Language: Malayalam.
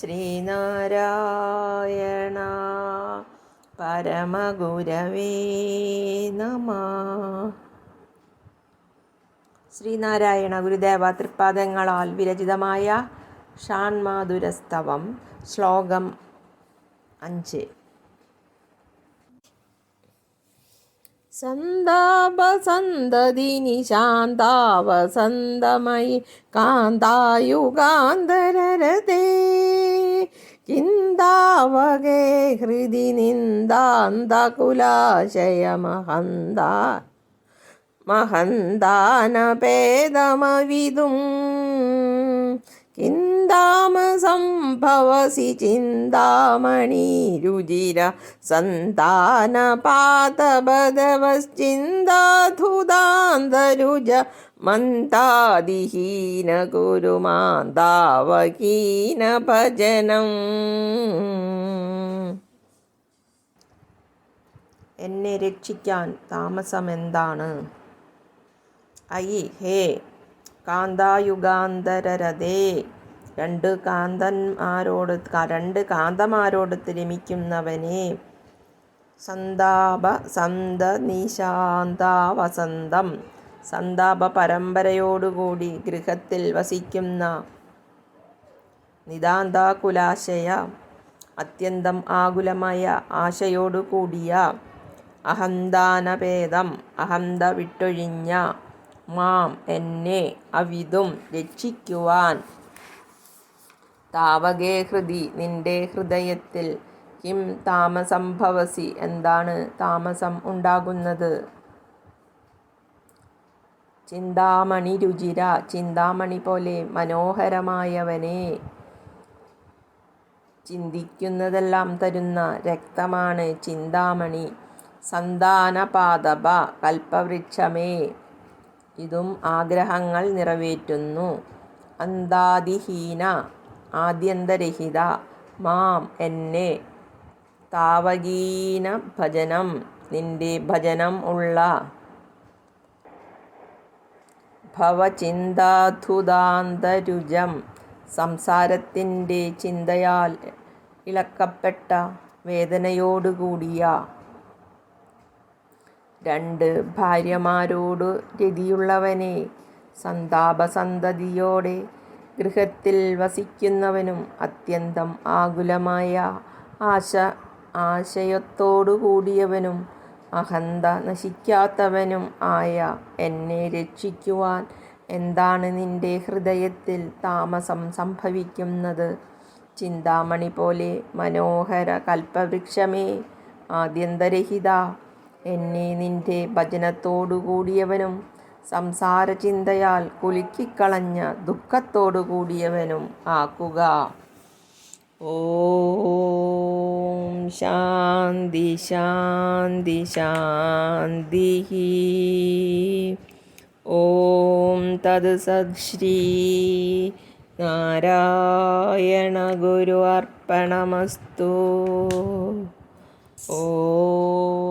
ശ്രീനാരായണ. പരമഗുരവേ നമ. ശ്രീനാരായണ ഗുരുദേവ തൃപ്പാദങ്ങളാൽ വിരചിതമായ ഷാൺമാധുരസ്തവം ശ്ലോകം അഞ്ച്. സന്താപസന്തതിനി ശാന്താവസന്തമയി കാന്തായുഗാന്തരരതേ. ചിന്താവകേ ഹൃദി നിന്ദാന്തകുലാശയമഹന്ത. മഹന്താനപേദമവിതും സന്താന ചിന്താമണിരുചിര സന്താനപാതപദവശ്ചിന്താധുതാന്തരുജ മന്താദിഹീന ഗുരുമാന്താവകീന ഭജനം എന്നെ രക്ഷിക്കാൻ താമസമെന്താണ്? ഐ ഹേ കാന്തായുഗാന്തരരതേ രണ്ട് കാന്തന്മാരോട് രണ്ട് കാന്തമാരോട് രമിക്കുന്നവനെ സന്താപ സന്ത നിശാന്താവസന്തം. സന്താപ പരമ്പരയോടുകൂടി ഗൃഹത്തിൽ വസിക്കുന്ന നിതാന്താകുലാശയ അത്യന്തം ആകുലമായ ആശയോടുകൂടിയ അഹന്താനഭേദം അഹന്ത വിട്ടൊഴിഞ്ഞ മാം എന്നെ അവിതും രക്ഷിക്കുവാൻ താവകേ ഹൃദി നിന്റെ ഹൃദയത്തിൽ കിം താമസം ഭവസി എന്താണ് താമസം ഉണ്ടാകുന്നത്? ചിന്താമണി രുചിര ചിന്താമണി പോലെ മനോഹരമായവനെ ചിന്തിക്കുന്നതെല്ലാം തരുന്ന രക്തമാണ് ചിന്താമണി. സന്താനപാദപ കൽപ്പവൃക്ഷമേ. ഇതും ആഗ്രഹങ്ങൾ നിറവേറ്റുന്നു. അന്താതിഹീന ആദ്യന്തരഹിത മാം എന്നെ താവകീന ഭജനം നിന്റെ ഭജനം ഉള്ള ഭവചിന്താധുതാന്തരുജം സംസാരത്തിന്റെ ചിന്തയാൽ ഇളക്കപ്പെട്ട വേദനയോടുകൂടിയ രണ്ട് ഭാര്യമാരോട് രതിയുള്ളവനെ സന്താപസന്തതിയോടെ ഗൃഹത്തിൽ വസിക്കുന്നവനും അത്യന്തം ആകുലമായ ആശ ആശയത്തോടു കൂടിയവനും അഹന്ത നശിക്കാത്തവനും ആയ എന്നെ രക്ഷിക്കുവാൻ എന്താണ് നിന്റെ ഹൃദയത്തിൽ താമസം സംഭവിക്കുന്നത്? ചിന്താമണി പോലെ മനോഹര കൽപ്പവൃക്ഷമേ ആദ്യന്തരഹിത. എന്നെ നിന്റെ ഭജനത്തോടു കൂടിയവനും സംസാര ചിന്തയാൽ കുലുക്കിക്കളഞ്ഞ ദുഃഖത്തോടു കൂടിയവനും ആക്കുക. ഓം ശാന്തി ശാന്തി ശാന്തി. ഓം തത് സത്ശ്രീ നാരായണ ഗുരു അർപ്പണമസ്തു. ഓം